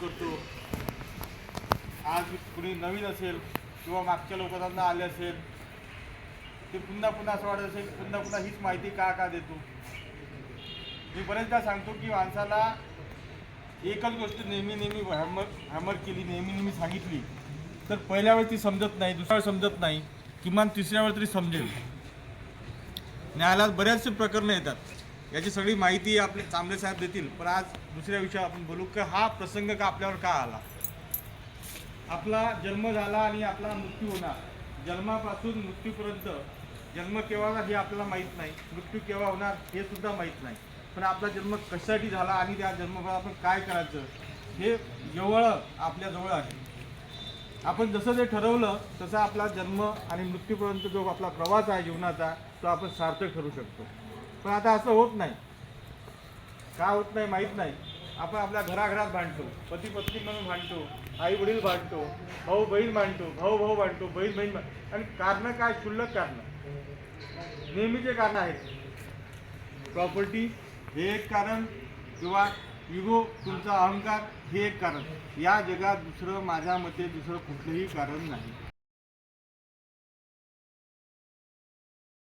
करतो. आज कुणी नवीन असेल किंवा मागच्या लोकांना आले असेल ते पुन्हा पुन्हा असं वाटत असेल पुन्हा पुन्हा हीच माहिती का का देतो? मी बरेचदा सांगतो की माणसाला एकच गोष्ट नेहमी नेहमी हॅमर हॅमर केली नेहमी नेहमी सांगितली तर पहिल्या वेळी ती समजत नाही दुसऱ्या वेळ समजत नाही किमान तिसऱ्या वेळ तरी समजेल. न्यायालयात बऱ्याचशे प्रकरणं येतात. याची सगळी माहिती आपले चांबले साहेब देतील पण आज दुसऱ्या विषयावर आपण बोलू की हा प्रसंग का आपल्यावर का आला? आपला जन्म झाला आणि आपला मृत्यू होणार. जन्मापासून मृत्यूपर्यंत जन्म केव्हा हे आपल्याला माहीत नाही. मृत्यू केव्हा होणार हे सुद्धा माहीत नाही. पण आपला जन्म कशासाठी झाला आणि त्या जन्माला आपण काय करायचं हे जवळ आपल्याजवळ आहे. आपण जसं जे ठरवलं तसा आपला जन्म आणि मृत्यूपर्यंत जो आपला प्रवास आहे जीवनाचा तो आपण सार्थक ठरू शकतो. पण आता असं होत नाही. का होत नाही माहीत नाही. आपण आपल्या घराघरात भांडतो. पती पत्नी म्हणून भांडतो. आई वडील भांडतो. भाऊ बहीण भांडतो. भाऊ भाऊ भांडतो. बहीण बहीण आणि कारणं काय? क्षुल्लक कारणं. नेहमीचे कारण आहेत. प्रॉपर्टी हे एक कारण किंवा युगो तुमचा अहंकार हे एक कारण. या जगात दुसरं माझ्या मते दुसरं कुठलंही कारण नाही.